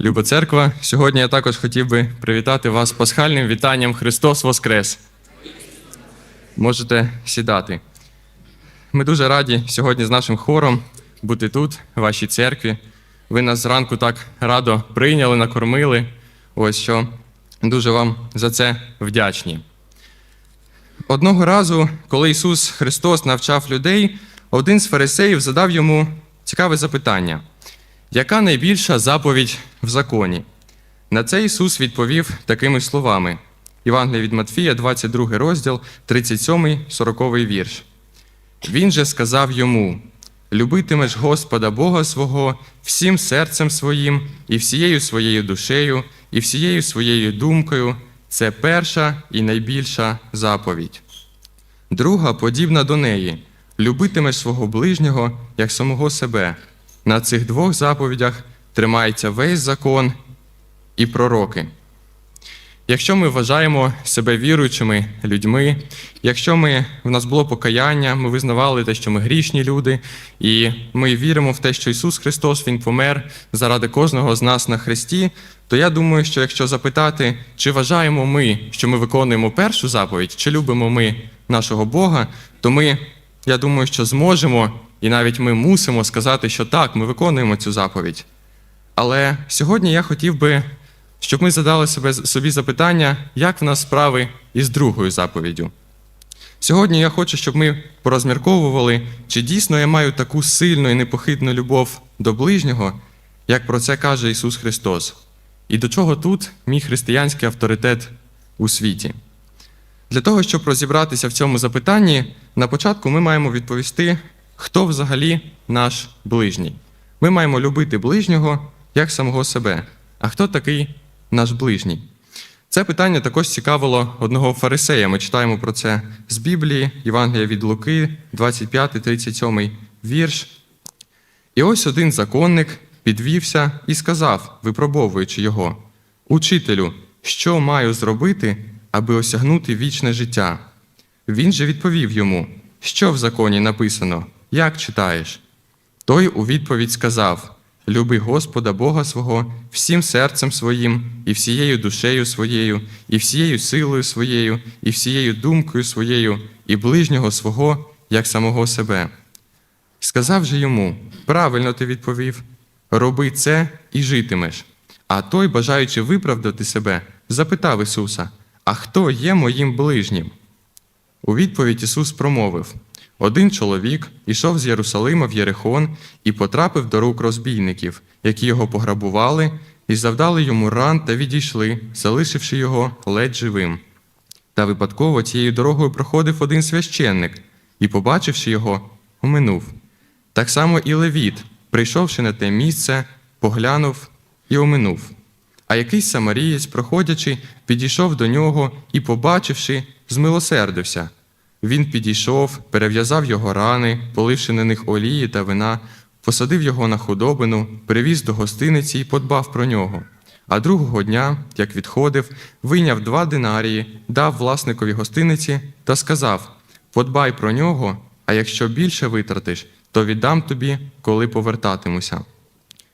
Люба церква, сьогодні я також хотів би привітати вас пасхальним вітанням Христос Воскрес. Можете сідати. Ми дуже раді сьогодні з нашим хором бути тут, в вашій церкві. Ви нас зранку так радо прийняли, накормили. Ось що дуже вам за це вдячні. Одного разу, коли Ісус Христос навчав людей, один з фарисеїв задав йому цікаве запитання: яка найбільша заповідь в законі? На це Ісус відповів такими словами: Євангелія від Матфія, 22 розділ, 37, 40 вірш. Він же сказав йому: Любитимеш Господа Бога свого всім серцем своїм, і всією своєю душею, і всією своєю думкою. Це перша і найбільша заповідь. Друга подібна до неї: любитимеш свого ближнього як самого себе. На цих двох заповідях тримається весь закон і пророки. Якщо ми вважаємо себе віруючими людьми, якщо ми, в нас було покаяння, ми визнавали те, що ми грішні люди, і ми віримо в те, що Ісус Христос Він помер заради кожного з нас на Христі, то я думаю, що якщо запитати, чи вважаємо ми, що ми виконуємо першу заповідь, чи любимо ми нашого Бога, то ми, я думаю, що зможемо, і навіть ми мусимо сказати, що так, ми виконуємо цю заповідь. Але сьогодні я хотів би щоб ми задали собі запитання, як в нас справи із другою заповіддю. Сьогодні я хочу, щоб ми порозмірковували, чи дійсно я маю таку сильну і непохитну любов до ближнього, як про це каже Ісус Христос, і до чого тут мій християнський авторитет у світі. Для того, щоб розібратися в цьому запитанні, на початку ми маємо відповісти, хто взагалі наш ближній. Ми маємо любити ближнього як самого себе. А хто такий наш ближній? Це питання також цікавило одного фарисея. Ми читаємо про це з Біблії, Євангелія від Луки, 25, 37 вірш. І ось один законник підвівся і сказав, випробовуючи його: Учителю, що маю зробити, аби осягнути вічне життя? Він же відповів йому, що в законі написано, як читаєш? Той у відповідь сказав: Люби Господа Бога свого всім серцем своїм, і всією душею своєю, і всією силою своєю, і всією думкою своєю, і ближнього свого, як самого себе. Сказав же йому: правильно ти відповів, роби це і житимеш. А той, бажаючи виправдати себе, запитав Ісуса: А хто є моїм ближнім? У відповідь Ісус промовив: один чоловік ішов з Єрусалима в Єрихон і потрапив до рук розбійників, які його пограбували, і завдали йому ран та відійшли, залишивши його ледь живим. Та випадково цією дорогою проходив один священник і, побачивши його, оминув. Так само і Левіт, прийшовши на те місце, поглянув і оминув. А якийсь самарієць, проходячи, підійшов до нього і, побачивши, змилосердився. Він підійшов, перев'язав його рани, поливши на них олії та вина, посадив його на худобину, привіз до гостиниці і подбав про нього. А другого дня, як відходив, вийняв два динарії, дав власникові гостиниці та сказав: Подбай про нього, а якщо більше витратиш, то віддам тобі, коли повертатимуся.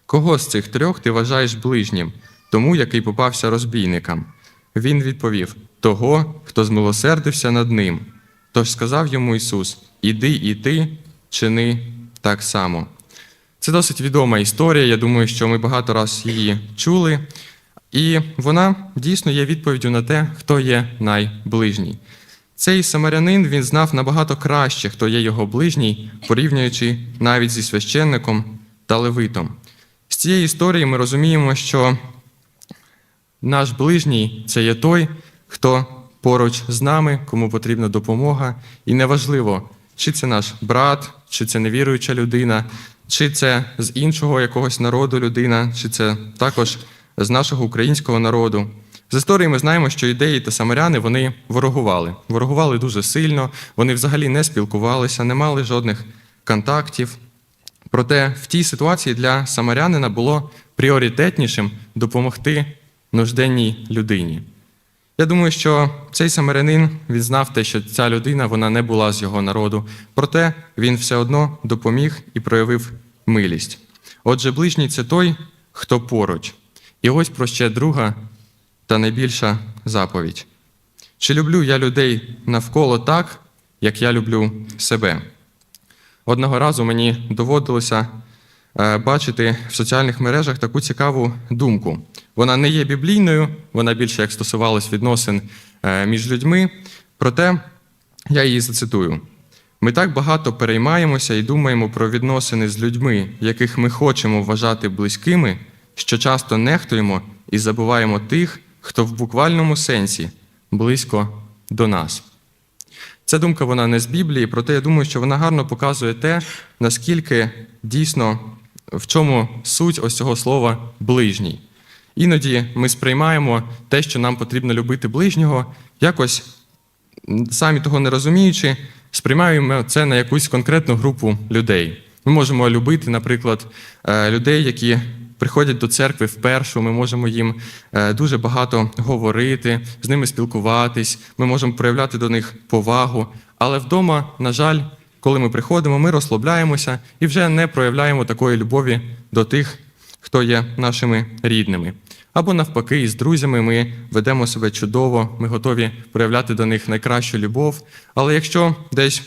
Кого з цих трьох ти вважаєш ближнім, тому який попався розбійникам? Він відповів: Того, хто змилосердився над ним. Тож сказав йому Ісус: Іди і ти, чини так само. Це досить відома історія. Я думаю, що ми багато раз її чули. І вона дійсно є відповіддю на те, хто є найближній. Цей самарянин він знав набагато краще, хто є його ближній, порівнюючи навіть зі священником та левитом. З цієї історії ми розуміємо, що наш ближній це є той, хто поруч з нами, кому потрібна допомога. І неважливо, чи це наш брат, чи це невіруюча людина, чи це з іншого якогось народу людина, чи це також з нашого українського народу. З історії ми знаємо, що ідеї та самаряни вони ворогували. Ворогували дуже сильно, вони взагалі не спілкувалися, не мали жодних контактів. Проте в тій ситуації для самарянина було пріоритетнішим допомогти нужденній людині. Я думаю, що цей самарянин він знав те, що ця людина вона не була з його народу, проте він все одно допоміг і проявив милість. Отже, ближній це той, хто поруч. І ось про ще друга та найбільша заповідь. Чи люблю я людей навколо так, як я люблю себе? Одного разу мені доводилося бачити в соціальних мережах таку цікаву думку. Вона не є біблійною, вона більше як стосувалась відносин е, між людьми. Проте я її зацитую. Ми так багато переймаємося і думаємо про відносини з людьми, яких ми хочемо вважати близькими, що часто нехтуємо і забуваємо тих, хто в буквальному сенсі близько до нас. Ця думка вона не з Біблії, проте я думаю, що вона гарно показує те, наскільки дійсно в чому суть ось цього слова ближній. Іноді ми сприймаємо те, що нам потрібно любити ближнього, якось самі того не розуміючи, сприймаємо це на якусь конкретну групу людей. Ми можемо любити, наприклад, е, людей, які приходять до церкви вперше. Ми можемо їм е, дуже багато говорити, з ними спілкуватись, ми можемо проявляти до них повагу. Але вдома, на жаль, коли ми приходимо, ми розслабляємося і вже не проявляємо такої любові до тих, хто є нашими рідними. Або навпаки, з друзями ми ведемо себе чудово, ми готові проявляти до них найкращу любов. Але якщо десь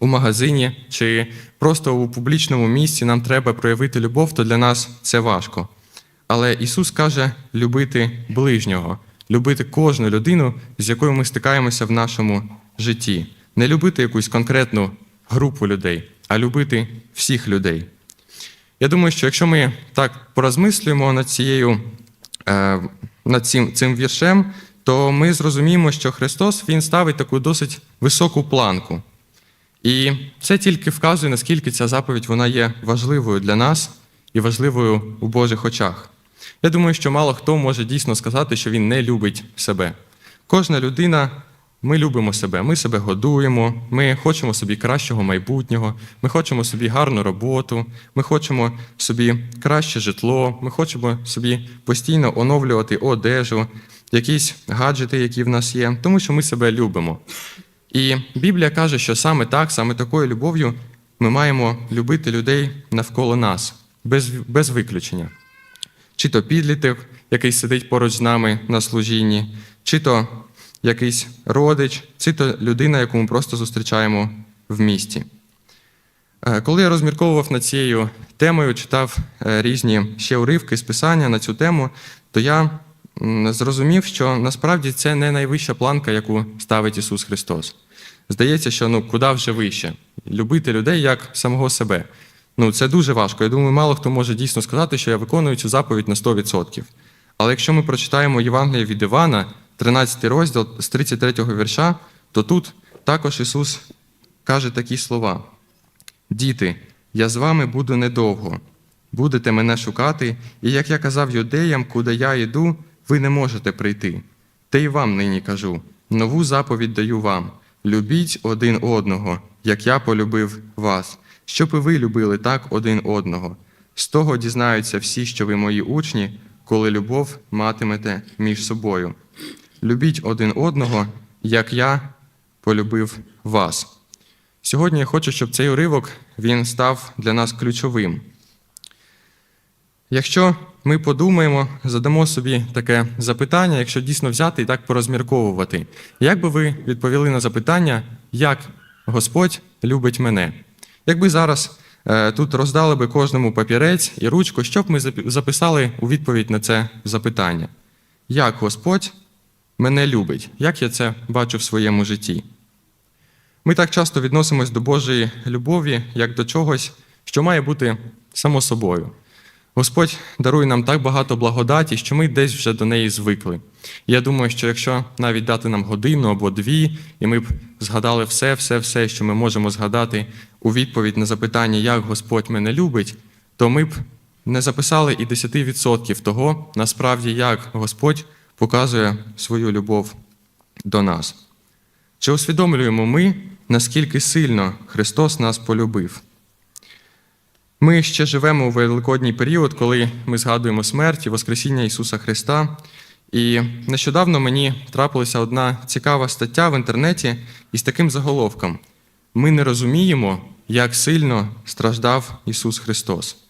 у магазині чи просто у публічному місці нам треба проявити любов, то для нас це важко. Але Ісус каже любити ближнього, любити кожну людину, з якою ми стикаємося в нашому житті. Не любити якусь конкретну групу людей, а любити всіх людей. Я думаю, що якщо ми так порозмислюємо над цією е, над цим, цим віршем, то ми зрозуміємо, що Христос Він ставить таку досить високу планку. І це тільки вказує, наскільки ця заповідь вона є важливою для нас і важливою у Божих очах. Я думаю, що мало хто може дійсно сказати, що він не любить себе. Кожна людина, ми любимо себе, ми себе годуємо, ми хочемо собі кращого майбутнього, ми хочемо собі гарну роботу, ми хочемо собі краще житло, ми хочемо собі постійно оновлювати одежу, якісь гаджети, які в нас є, тому що ми себе любимо. І Біблія каже, що саме так, саме такою любов'ю ми маємо любити людей навколо нас, без, без виключення. Чи то підліток, який сидить поруч з нами на служінні, чи то якийсь родич, чи то людина, яку ми просто зустрічаємо в місті. Е, Коли я розмірковував над цією темою, читав е, різні ще уривки з писання на цю тему, то я зрозумів, що насправді це не найвища планка, яку ставить Ісус Христос. Здається, що ну куди вже вище. Любити людей як самого себе. Ну, це дуже важко. Я думаю, мало хто може дійсно сказати, що я виконую цю заповідь на 100%. Але якщо ми прочитаємо Євангеліє від Івана, 13 розділ з 33 вірша, то тут також Ісус каже такі слова: Діти, я з вами буду недовго. Будете мене шукати, і як я казав юдеям, куди я йду, ви не можете прийти. Та й вам нині кажу: нову заповідь даю вам: любіть один одного, як я полюбив вас, щоб і ви любили так один одного. З того дізнаються всі, що ви мої учні, коли любов матимете між собою. Любіть один одного, як я полюбив вас. Сьогодні я хочу, щоб цей уривок він став для нас ключовим. Якщо ми подумаємо, задамо собі таке запитання, якщо дійсно взяти і так порозмірковувати, як би ви відповіли на запитання, як Господь любить мене? Якби зараз е, тут роздали би кожному папірець і ручку, що б ми записали у відповідь на це запитання? Як Господь мене любить? Як я це бачу в своєму житті? Ми так часто відносимось до Божої любові як до чогось, що має бути само собою. Господь дарує нам так багато благодаті, що ми десь вже до неї звикли. Я думаю, що якщо навіть дати нам годину або дві, і ми б згадали все, все, все, що ми можемо згадати у відповідь на запитання, як Господь мене любить, то ми б не записали і 10% того, насправді, як Господь показує свою любов до нас. Чи усвідомлюємо ми, наскільки сильно Христос нас полюбив? Ми ще живемо у великодній період, коли ми згадуємо смерть і Воскресіння Ісуса Христа. І нещодавно мені трапилася одна цікава стаття в інтернеті із таким заголовком: Ми не розуміємо, як сильно страждав Ісус Христос.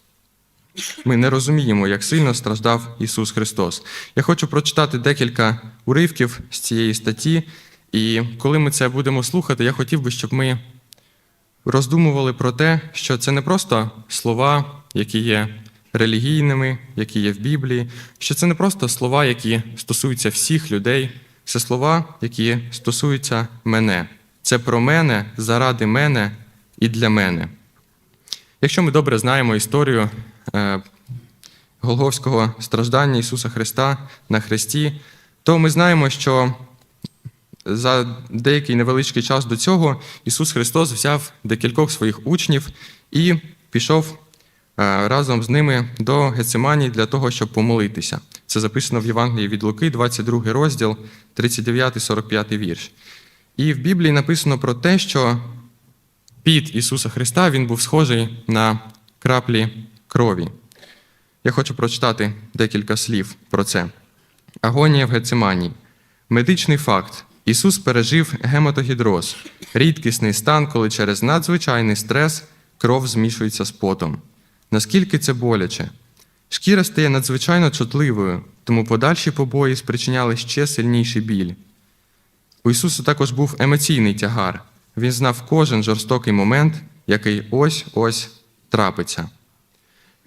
Ми не розуміємо, як сильно страждав Ісус Христос. Я хочу прочитати декілька уривків з цієї статті, і коли ми це будемо слухати, я хотів би, щоб ми роздумували про те, що це не просто слова, які є релігійними, які є в Біблії, що це не просто слова, які стосуються всіх людей, це слова, які стосуються мене. Це про мене, заради мене і для мене. Якщо ми добре знаємо історію Голговського страждання Ісуса Христа на Христі, то ми знаємо, що за деякий невеличкий час до цього Ісус Христос взяв декількох своїх учнів і пішов е, разом з ними до Гециманії для того, щоб помолитися. Це записано в Євангелії від Луки, 22 розділ, 39-45 вірш. І в Біблії написано про те, що під Ісуса Христа він був схожий на краплі крові. Я хочу прочитати декілька слів про це. Агонія в Гециманії. Медичний факт. Ісус пережив гематогідроз, рідкісний стан, коли через надзвичайний стрес кров змішується з потом. Наскільки це боляче? Шкіра стає надзвичайно чутливою, тому подальші побої спричиняли ще сильніший біль. У Ісуса також був емоційний тягар. Він знав кожен жорстокий момент, який ось-ось трапиться.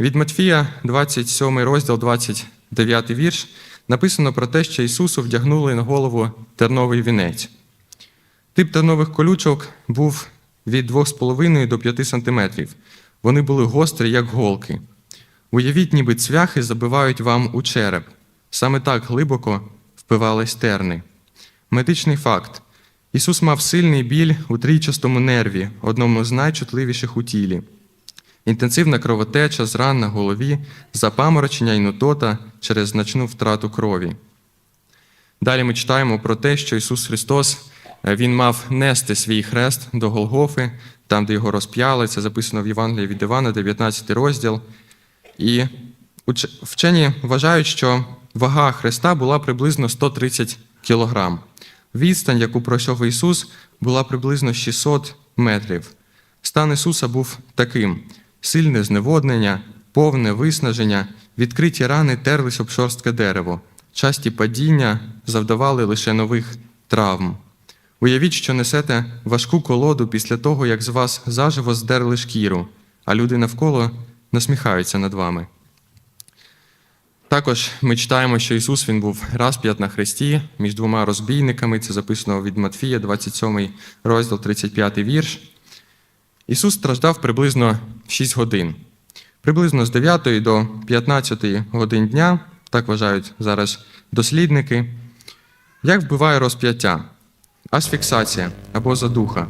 Від Матфія, 27 розділ, 29 вірш, написано про те, що Ісусу вдягнули на голову терновий вінець. Тип тернових колючок був від 2,5 до 5 см. Вони були гострі, як голки. Уявіть, ніби цвяхи забивають вам у череп. Саме так глибоко впивались терни. Медичний факт. Ісус мав сильний біль у трійчастому нерві, одному з найчутливіших у тілі. Інтенсивна кровотеча з ран на голові, запаморочення і нутота через значну втрату крові. Далі ми читаємо про те, що Ісус Христос е, Він мав нести свій хрест до Голгофи, там, де його розп'яли. Це записано в Євангелії від Івана, 19 розділ. І вчені вважають, що вага Христа була приблизно 130 кілограм. Відстань, яку пройшов Ісус, була приблизно 600 метрів. Стан Ісуса був таким: сильне зневоднення, повне виснаження, відкриті рани терлись об шорстке дерево, часті падіння завдавали лише нових травм. Уявіть, що несете важку колоду після того, як з вас заживо здерли шкіру, а люди навколо насміхаються над вами. Також ми читаємо, що Ісус він був розп'ят на хресті між двома розбійниками. Це записано від Матфія, 27 розділ, 35 вірш. Ісус страждав приблизно 6 годин. Приблизно з 9 до 15 годин дня, так вважають зараз дослідники. Як вбиває розп'яття? Асфіксація або задуха.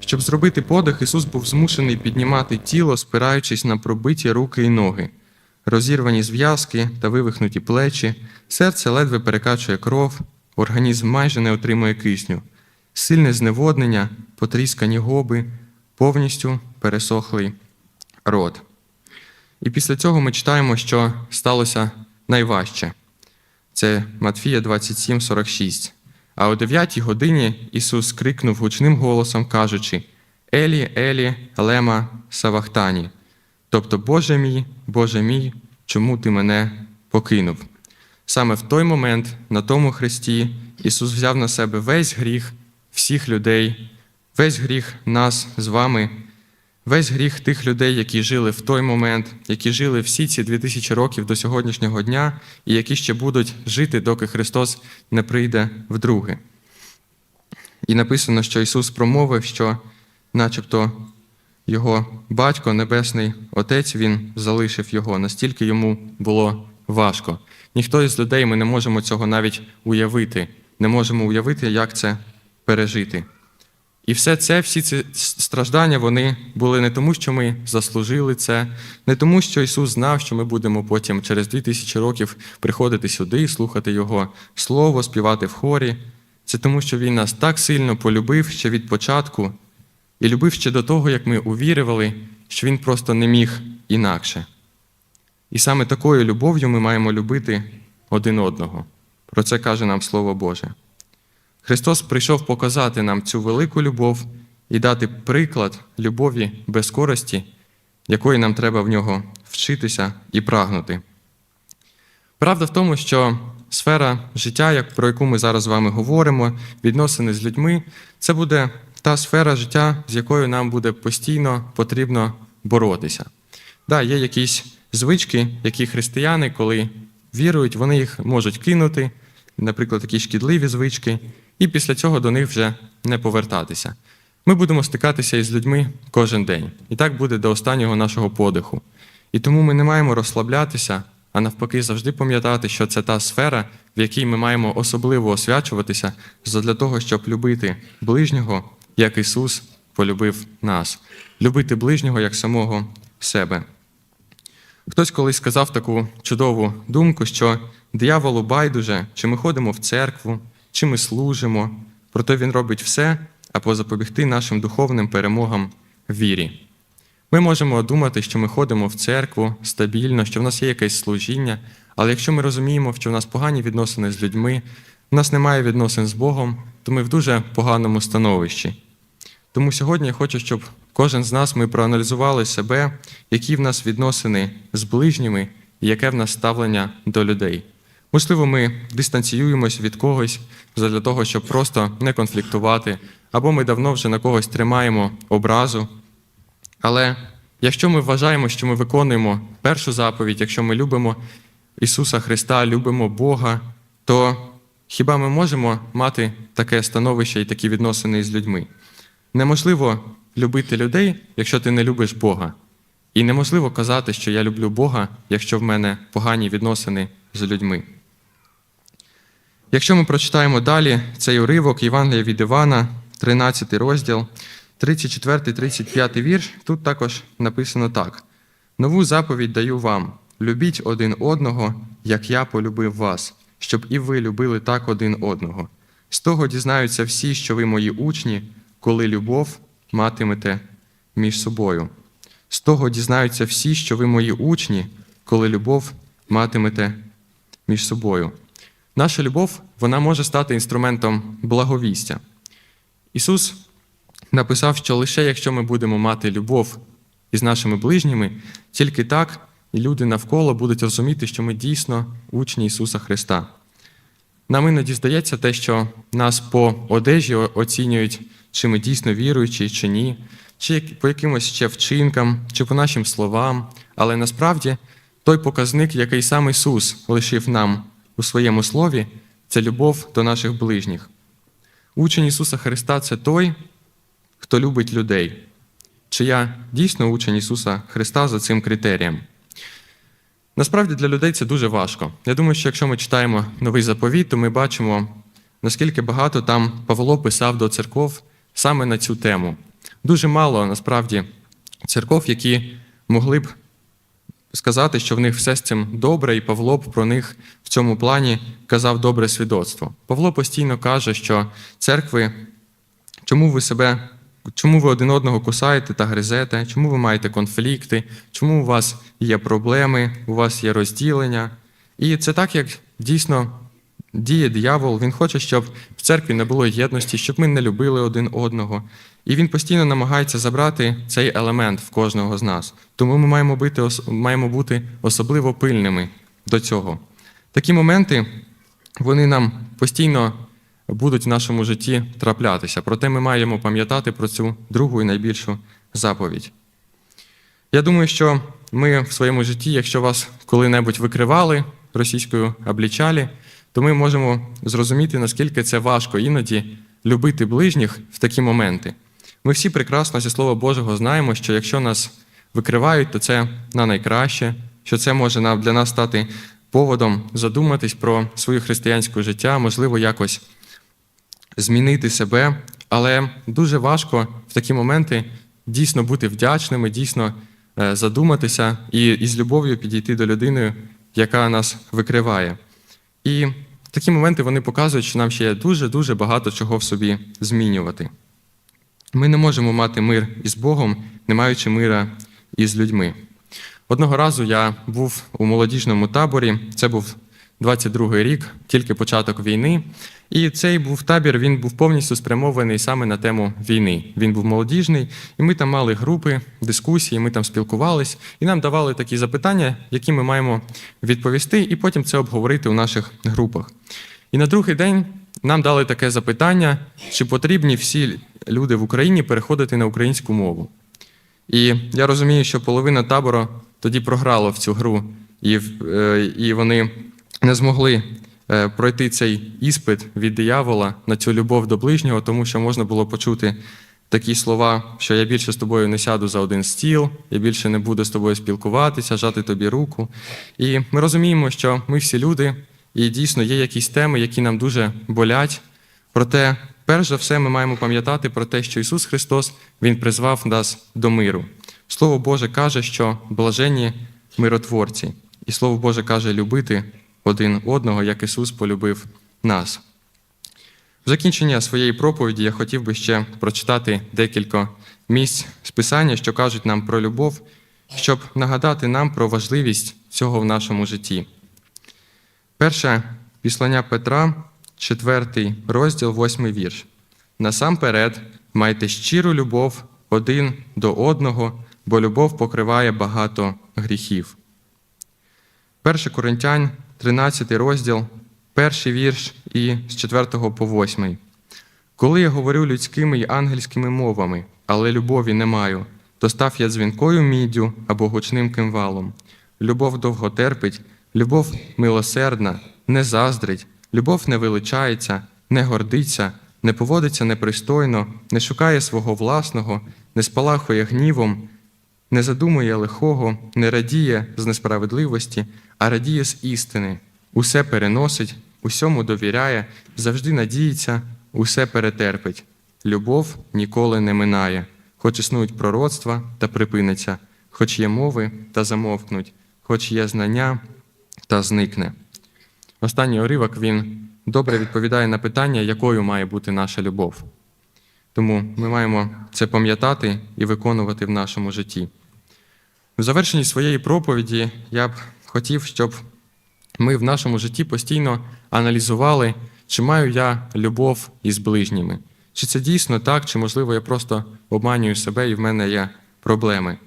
Щоб зробити подих, Ісус був змушений піднімати тіло, спираючись на пробиті руки і ноги, розірвані зв'язки та вивихнуті плечі, серце ледве перекачує кров, організм майже не отримує кисню, сильне зневоднення, потріскані гоби, повністю пересохлий рот. І після цього ми читаємо, що сталося найважче. Це Матфія 27, 46. А о 9 годині Ісус крикнув гучним голосом, кажучи: Елі, Елі, лема Савахтані. Тобто, Боже мій, Боже мій, чому ти мене покинув? Саме в той момент, на тому хресті, Ісус взяв на себе весь гріх всіх людей, весь гріх нас з вами, весь гріх тих людей, які жили в той момент, які жили всі ці 2000 років до сьогоднішнього дня, і які ще будуть жити, доки Христос не прийде вдруге. І написано, що Ісус промовив, що, начебто, його батько, Небесний Отець, Він залишив його, настільки йому було важко. Ніхто із людей ми не можемо цього навіть уявити, не можемо уявити, як це пережити. І все це, всі ці страждання, вони були не тому, що ми заслужили це, не тому, що Ісус знав, що ми будемо потім через 2000 років приходити сюди, слухати Його Слово, співати в хорі. Це тому, що Він нас так сильно полюбив ще від початку і любив ще до того, як ми увірювали, що Він просто не міг інакше. І саме такою любов'ю ми маємо любити один одного. Про це каже нам Слово Боже. Христос прийшов показати нам цю велику любов і дати приклад любові без користі якої нам треба в нього вчитися і прагнути. Правда в тому, що сфера життя, про яку ми зараз з вами говоримо, відносини з людьми, це буде та сфера життя, з якою нам буде постійно потрібно боротися. Да, є якісь звички, які християни, коли вірують, вони їх можуть кинути, наприклад, такі шкідливі звички, і після цього до них вже не повертатися. Ми будемо стикатися із людьми кожен день, і так буде до останнього нашого подиху. І тому ми не маємо розслаблятися, а навпаки, завжди пам'ятати, що це та сфера, в якій ми маємо особливо освячуватися для того, щоб любити ближнього, як Ісус полюбив нас, любити ближнього як самого себе. Хтось колись сказав таку чудову думку, що дияволу байдуже, чи ми ходимо в церкву, чи ми служимо, проте він робить все, аби запобігти нашим духовним перемогам в вірі. Ми можемо думати, що ми ходимо в церкву стабільно, що в нас є якесь служіння, але якщо ми розуміємо, що в нас погані відносини з людьми, в нас немає відносин з Богом, то ми в дуже поганому становищі. Тому сьогодні я хочу, щоб кожен з нас ми проаналізували себе, які в нас відносини з ближніми і яке в нас ставлення до людей. Можливо, ми дистанціюємось від когось для того, щоб просто не конфліктувати, або ми давно вже на когось тримаємо образу. Але якщо ми вважаємо, що ми виконуємо першу заповідь, якщо ми любимо Ісуса Христа, любимо Бога, то хіба ми можемо мати таке становище і такі відносини з людьми? Неможливо любити людей, якщо ти не любиш Бога. І неможливо казати, що я люблю Бога, якщо в мене погані відносини з людьми. Якщо ми прочитаємо далі цей уривок Євангелія від Івана, 13 розділ, 34-35 вірш, тут також написано так: Нову заповідь даю вам: любіть один одного, як я полюбив вас, щоб і ви любили так один одного. З того дізнаються всі, що ви мої учні, коли любов матимете між собою. З того дізнаються всі, що ви мої учні, коли любов матимете між собою. Наша любов вона може стати інструментом благовістя. Ісус написав, що лише якщо ми будемо мати любов із нашими ближніми, тільки так і люди навколо будуть розуміти, що ми дійсно учні Ісуса Христа. Нам іноді здається те, що нас по одежі оцінюють, чи ми дійсно віруючі, чи ні, чи по якимось ще вчинкам, чи по нашим словам. Але насправді той показник, який сам Ісус лишив нам у своєму слові, це любов до наших ближніх. Учень Ісуса Христа це той, хто любить людей. Чи я дійсно учень Ісуса Христа за цим критерієм? Насправді для людей це дуже важко. Я думаю, що якщо ми читаємо новий заповіт, то ми бачимо, наскільки багато там Павло писав до церков саме на цю тему. Дуже мало насправді церков, які могли б сказати, що в них все з цим добре, і Павло про них в цьому плані казав добре свідоцтво. Павло постійно каже, що церкви, чому ви себе, чому ви один одного кусаєте та гризете, чому ви маєте конфлікти, чому у вас є проблеми, у вас є розділення. І це так, як дійсно діє диявол. Він хоче, щоб в церкві не було єдності, щоб ми не любили один одного. І він постійно намагається забрати цей елемент в кожного з нас. Тому ми маємо бути, маємо бути особливо пильними до цього. Такі моменти вони нам постійно будуть в нашому житті траплятися. Проте ми маємо пам'ятати про цю другу і найбільшу заповідь. Я думаю, що ми в своєму житті, якщо вас коли-небудь викривали російською облічалі, то ми можемо зрозуміти, наскільки це важко іноді любити ближніх в такі моменти. Ми всі прекрасно зі Слова Божого знаємо, що якщо нас викривають, то це на найкраще, що це може для нас стати поводом задуматись про своє християнське життя, можливо, якось змінити себе, але дуже важко в такі моменти дійсно бути вдячними, дійсно е, задуматися і із любов'ю підійти до людини, яка нас викриває. І такі моменти вони показують, що нам ще є дуже-дуже багато чого в собі змінювати. Ми не можемо мати мир із Богом, не маючи мира із людьми. Одного разу я був у молодіжному таборі, це був 22 рік, тільки початок війни. І цей був табір, він був повністю спрямований саме на тему війни. Він був молодіжний, і ми там мали групи, дискусії, ми там спілкувались, і нам давали такі запитання, які ми маємо відповісти, і потім це обговорити у наших групах. І на другий день нам дали таке запитання, чи потрібні всі люди в Україні переходити на українську мову. І я розумію, що половина табору тоді програла в цю гру, і, е, і вони не змогли пройти цей іспит від диявола на цю любов до ближнього, тому що можна було почути такі слова, що я більше з тобою не сяду за один стіл, я більше не буду з тобою спілкуватися, жати тобі руку. І ми розуміємо, що ми всі люди, і дійсно є якісь теми, які нам дуже болять. Проте, перш за все, ми маємо пам'ятати про те, що Ісус Христос Він призвав нас до миру. Слово Боже каже, що блаженні миротворці, і Слово Боже каже любити один одного, як Ісус полюбив нас. В закінчення своєї проповіді я хотів би ще прочитати декілька місць з Писання, що кажуть нам про любов, щоб нагадати нам про важливість цього в нашому житті. Перше післання Петра, 4 розділ, 8 вірш. Насамперед, майте щиру любов один до одного, бо любов покриває багато гріхів. 1 Коринтян, 13 розділ, перший вірш і з 4 по 8. Коли я говорю людськими й ангельськими мовами, але любові не маю, то став я дзвінкою міддю або гучним кимвалом. Любов довго терпить, любов милосердна, не заздрить, любов не величається, не гордиться, не поводиться непристойно, не шукає свого власного, не спалахує гнівом, не задумує лихого, не радіє з несправедливості, а радіє з істини, усе переносить, усьому довіряє, завжди надіється, усе перетерпить. Любов ніколи не минає, хоч існують пророцтва та припиниться, хоч є мови та замовкнуть, хоч є знання та зникне. Останній уривок він добре відповідає на питання, якою має бути наша любов. Тому ми маємо це пам'ятати і виконувати в нашому житті. В завершенні своєї проповіді я б хотів, щоб ми в нашому житті постійно аналізували, чи маю я любов із ближніми. Чи це дійсно так, чи можливо я просто обманюю себе і в мене є проблеми.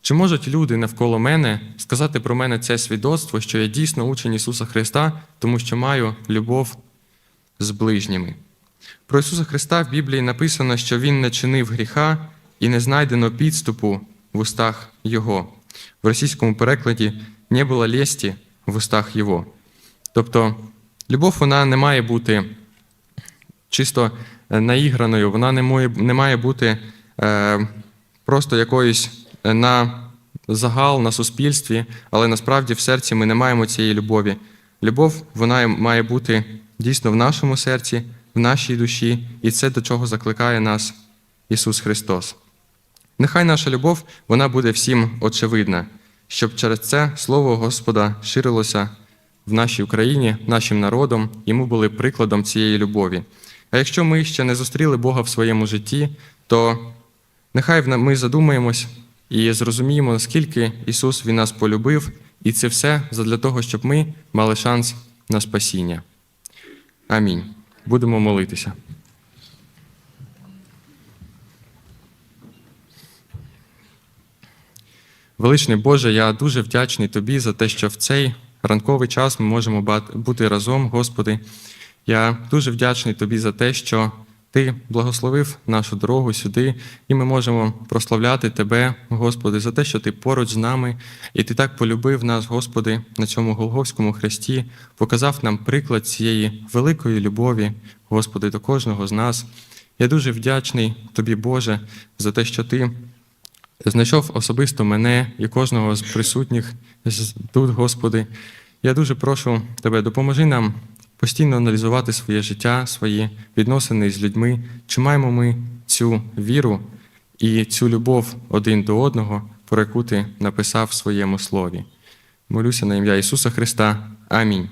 Чи можуть люди навколо мене сказати про мене це свідоцтво, що я дійсно учень Ісуса Христа, тому що маю любов з ближніми? Про Ісуса Христа в Біблії написано, що Він не чинив гріха і не знайдено підступу в устах Його. В російському перекладі не було лєсті в устах Його. Тобто, любов вона не має бути чисто е, наіграною, вона не має, не має бути е, просто якоюсь е, на загал, на суспільстві, але насправді в серці ми не маємо цієї любові. Любов вона має бути дійсно в нашому серці, в нашій душі, і це до чого закликає нас Ісус Христос. Нехай наша любов вона буде всім очевидна, щоб через це Слово Господа ширилося в нашій Україні, нашим народом, і ми були прикладом цієї любові. А якщо ми ще не зустріли Бога в своєму житті, то нехай ми задумаємось і зрозуміємо, наскільки Ісус Він нас полюбив, і це все задля того, щоб ми мали шанс на спасіння. Амінь. Будемо молитися. Величний Боже, я дуже вдячний Тобі за те, що в цей ранковий час ми можемо бути разом, Господи. Я дуже вдячний Тобі за те, що Ти благословив нашу дорогу сюди, і ми можемо прославляти Тебе, Господи, за те, що Ти поруч з нами, і Ти так полюбив нас, Господи, на цьому Голговському хресті, показав нам приклад цієї великої любові, Господи, до кожного з нас. Я дуже вдячний Тобі, Боже, за те, що Ти знайшов особисто мене і кожного з присутніх тут, Господи. Я дуже прошу Тебе, допоможи нам постійно аналізувати своє життя, свої відносини з людьми, чи маємо ми цю віру і цю любов один до одного, про яку ти написав в своєму слові. Молюся на ім'я Ісуса Христа. Амінь.